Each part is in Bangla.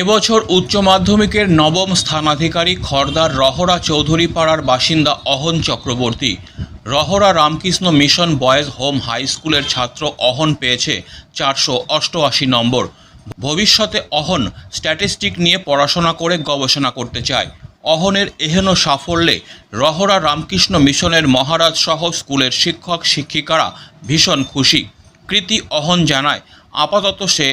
এবছর উচ্চ মাধ্যমিকের নবম স্থানাধিকারী খর্দার রহরা চৌধুরী পাড়ার বাসিন্দা Ahan Chakraborty. Rahara Ramakrishna mission boys home high স্কুলের ছাত্র অহন পেয়েছে চারশো অষ্টআশি নম্বর। ভবিষ্যতে অহন স্ট্যাটিস্টিক নিয়ে পড়াশোনা করে গবেষণা করতে চায়। অহনের এহেন সাফল্যে রহরা রামকৃষ্ণ মিশনের মহারাজ সহ স্কুলের শিক্ষক শিক্ষিকারা ভীষণ খুশি। কৃতি অহন জানায় আপাতত সে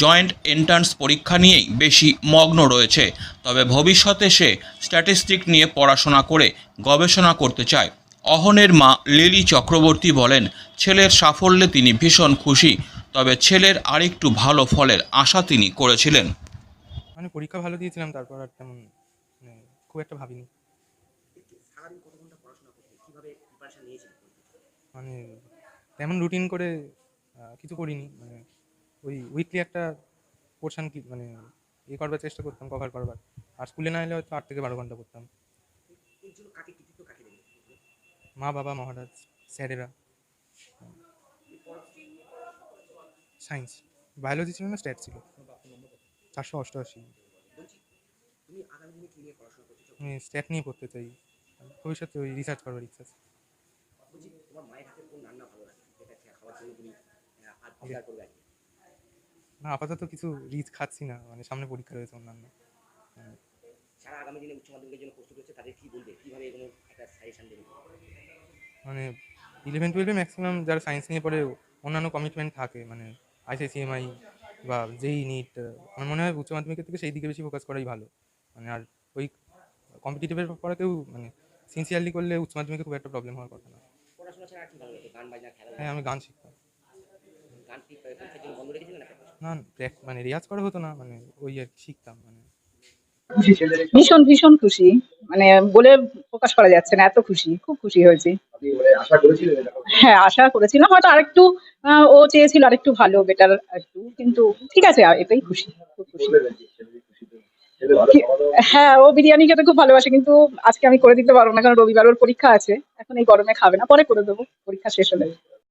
জয়েন্ট এন্ট্রান্স পরীক্ষা নিয়েই বেশি মগ্ন রয়েছে। তবে ভবিষ্যতে সে স্ট্যাটিস্টিক নিয়ে পড়াশোনা করে গবেষণা করতে চায়। অহনের মা লিলি চক্রবর্তী বলেন, ছেলের সাফল্যে তিনি ভীষণ খুশি, তবে ছেলের আরেকটু ভালো ফলের আশা তিনি করেছিলেন। মানে পরীক্ষা ভালো দিয়েছিলাম, তারপর আর তেমন মানে খুব একটা ভাবিনি। মানে তেমন রুটিন করে কিছু করিনি মানে ওই উইকলি একটা পোর্শন কি মানে ইয়ে করবার চেষ্টা করতাম কভার করবার। আর স্কুলে না এলে হয়তো আট থেকে বারো ঘণ্টা দেবেন মা, বাবা, মহারাজ, স্যারেরা। সায়েন্স বায়োলজি ছিল না স্ট্যাট ছিল। চারশো অষ্টআশি। আমি স্ট্যাট নিয়ে পড়তে চাই। ভবিষ্যতে ওই রিসার্চ করবার ইচ্ছা আছে। তোমার মায়ের কোন রান্না ভালো লাগে? যেটা খাওয়ার জন্য তুমি করবে না আপাতত কিছু রিচ খাচ্ছি না মানে সামনে পরীক্ষা রয়েছে অন্যান্য। যারা আগামী দিনে উচ্চ মাধ্যমিকের জন্য প্রস্তুত হচ্ছে তাদের কি বলবে? কীভাবে এগুলো একটা সাজেশন দেবে? মানে ইলেভেন টুয়েলভে ম্যাক্সিমাম যারা সায়েন্স নিয়ে পড়ে অন্যান্য কমিটমেন্ট থাকে মানে আইসিসিএমআই বা যেই নিট আমার মনে হয় উচ্চ মাধ্যমিকের থেকে সেই দিকে বেশি ফোকাস করাই ভালো। মানে আর ওই কম্পিটিটিভের পড়াতেও মানে সিনসিয়ারলি করলে উচ্চ মাধ্যমিকে খুব একটা প্রবলেম হওয়ার কথা না। পড়াশোনা ছাড়া আর কি ভালো লাগে? গান বাজনা খেলা হ্যাঁ আমি গান শিখতাম। গান কি পরীক্ষার জন্য বন্ধ রেখেছিলেন না মানে রেয়াজ করা হতো না মানে ওই আর কি শিখতাম মানে। ভীষণ ভীষণ খুশি। মানে বলে প্রকাশ করা যাচ্ছে না এত খুশি খুব খুশি হয়েছি? হ্যাঁ আশা করেছিলাম হয়তো আরেকটু ও চেয়েছিল আরেকটু ভালো বেটার একটু কিন্তু ঠিক আছে এটাই খুশি খুব খুশি। হ্যাঁ ও বিরিয়ানি খেতে খুব ভালোবাসে কিন্তু আজকে আমি করে দিতে পারব না কারণ রবিবার ওর পরীক্ষা আছে এখন এই গরমে খাবে না পরে করে দেবো পরীক্ষা শেষ হলে।